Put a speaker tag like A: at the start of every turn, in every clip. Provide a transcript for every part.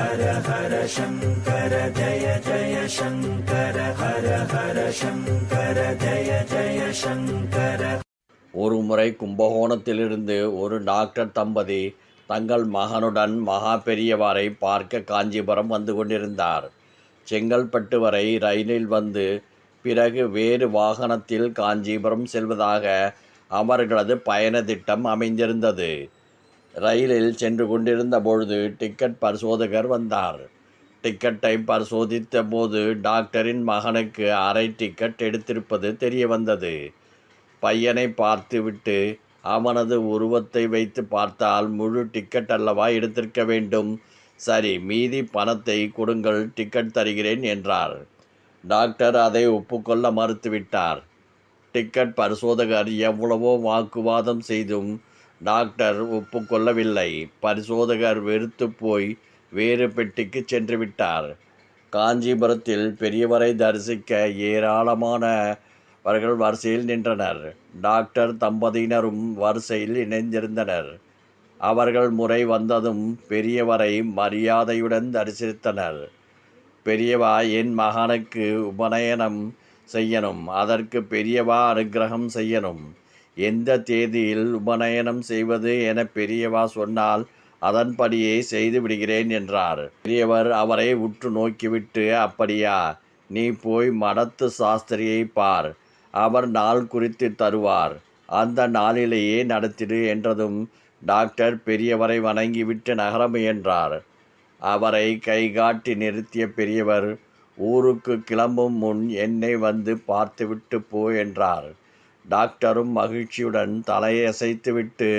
A: ஹர ஹர சங்கர ஜய ஜய சங்கர ஹர ஹர சங்கர ஜய ஜய சங்கர.
B: ஒருமுறை கும்பகோணத்திலிருந்து ஒரு டாக்டர் தம்பதி தங்கள் மகனுடன் மகா பெரியவாரை பார்க்க காஞ்சிபுரம் வந்து கொண்டிருந்தார். செங்கல்பட்டு வரை ரயிலில் வந்து பிறகு வேறு வாகனத்தில் காஞ்சிபுரம் செல்வதாக அவர்களது பயண திட்டம் அமைந்திருந்தது. ரயிலில் சென்று கொண்டிருந்த பொழுது டிக்கெட் பரிசோதகர் வந்தார். டிக்கெட்டை பரிசோதித்த போது டாக்டரின் மகனுக்கு அரை டிக்கெட் எடுத்திருப்பது தெரிய வந்தது. பையனை பார்த்துவிட்டு அவனது உருவத்தை வைத்து பார்த்தால் முழு டிக்கெட் அல்லவா எடுத்திருக்க வேண்டும்? சரி மீதி பணத்தை கொடுங்கள் டிக்கெட் தருகிறேன் என்றார். டாக்டர் அதை ஒப்புக்கொள்ள மறுத்துவிட்டார். டிக்கெட் பரிசோதகர் எவ்வளவோ வாக்குவாதம் செய்தும் டாக்டர் ஒப்புக்கொள்ளவில்லை. பரிசோதகர் வெறுத்து போய் வேறு பெட்டிக்கு சென்று விட்டார் காஞ்சிபுரத்தில் பெரியவரை தரிசிக்க ஏராளமானவர்கள் வரிசையில் நின்றனர். டாக்டர் தம்பதியினரும் வரிசையில் இணைந்திருந்தனர். அவர்கள் முறை வந்ததும் பெரியவரை மரியாதையுடன் தரிசித்தனர். பெரியவா என் மகனுக்கு உபநயனம் செய்யணும். அதற்கு பெரியவா அனுக்கிரகம் செய்யணும். எந்த தேதியில் உபநயனம் செய்வது என பெரியவா சொன்னால் அதன்படியே செய்து விடுகிறேன் என்றார். பெரியவர் அவரை உற்று நோக்கிவிட்டு அப்படியா நீ போய் மடத்து சாஸ்திரியை பார் அவர் நாள் குறித்து தருவார். அந்த நாளிலேயே நடத்திடு என்றதும் டாக்டர் பெரியவரை வணங்கிவிட்டு நகர முயன்றார் அவரை கைகாட்டி நிறுத்திய பெரியவர் ஊருக்கு கிளம்பும் முன் என்னை வந்து பார்த்துவிட்டு போ என்றார். டாக்டரும் மகிழ்ச்சியுடன் தலையசைத்துவிட்டு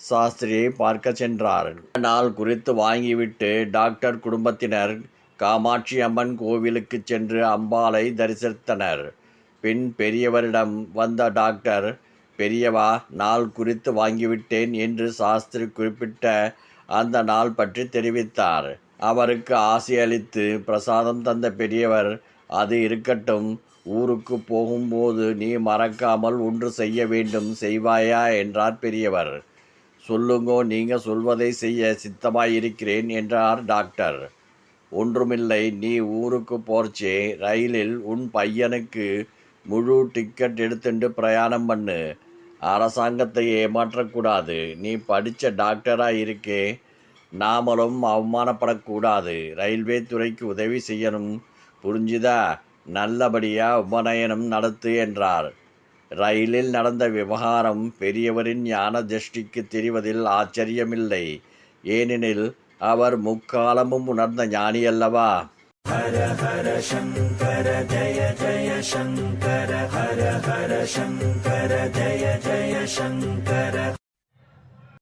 B: சாஸ்திரியை பார்க்க சென்றார். நாள் குறித்து வாங்கிவிட்டு டாக்டர் குடும்பத்தினர் காமாட்சி அம்மன் கோவிலுக்கு சென்று அம்பாளை தரிசித்தனர். பின் பெரியவரிடம் வந்த டாக்டர் பெரியவா நாள் குறித்து வாங்கிவிட்டேன் என்று சாஸ்திரி குறிப்பிட்ட அந்த நாள் பற்றி தெரிவித்தார். அவருக்கு ஆசையளித்து பிரசாதம் தந்த பெரியவர் அது இருக்கட்டும். ஊருக்கு போகும்போது நீ மறக்காமல் ஒன்று செய்ய வேண்டும். செய்வாயா? என்றார் பெரியவர். சொல்லுங்கோ நீங்கள் சொல்வதை செய்ய சித்தமாயிருக்கிறேன் என்றார் டாக்டர். ஒன்றுமில்லை நீ ஊருக்கு போர்ச்சே ரயிலில் உன் பையனுக்கு முழு டிக்கெட் எடுத்துட்டு பிரயாணம் பண்ணு. அரசாங்கத்தை ஏமாற்றக்கூடாது. நீ படித்த டாக்டராக இருக்கே நாமளும் அவமானப்படக்கூடாது. ரயில்வே துறைக்கு உதவி செய்யணும். புரிஞ்சுதா? நல்லபடியாக உபநயனம் நடத்து என்றார். ரயிலில் நடந்த விவகாரம் பெரியவரின் ஞான திருஷ்டிக்கு தெரிவதில் ஆச்சரியமில்லை. ஏனெனில் அவர் முக்காலமும் உணர்ந்த ஞானி அல்லவா
A: ஹர ஹர சங்கர ஜய ஜய சங்கர ஹர ஹர சங்கர ஜய ஜய சங்கர.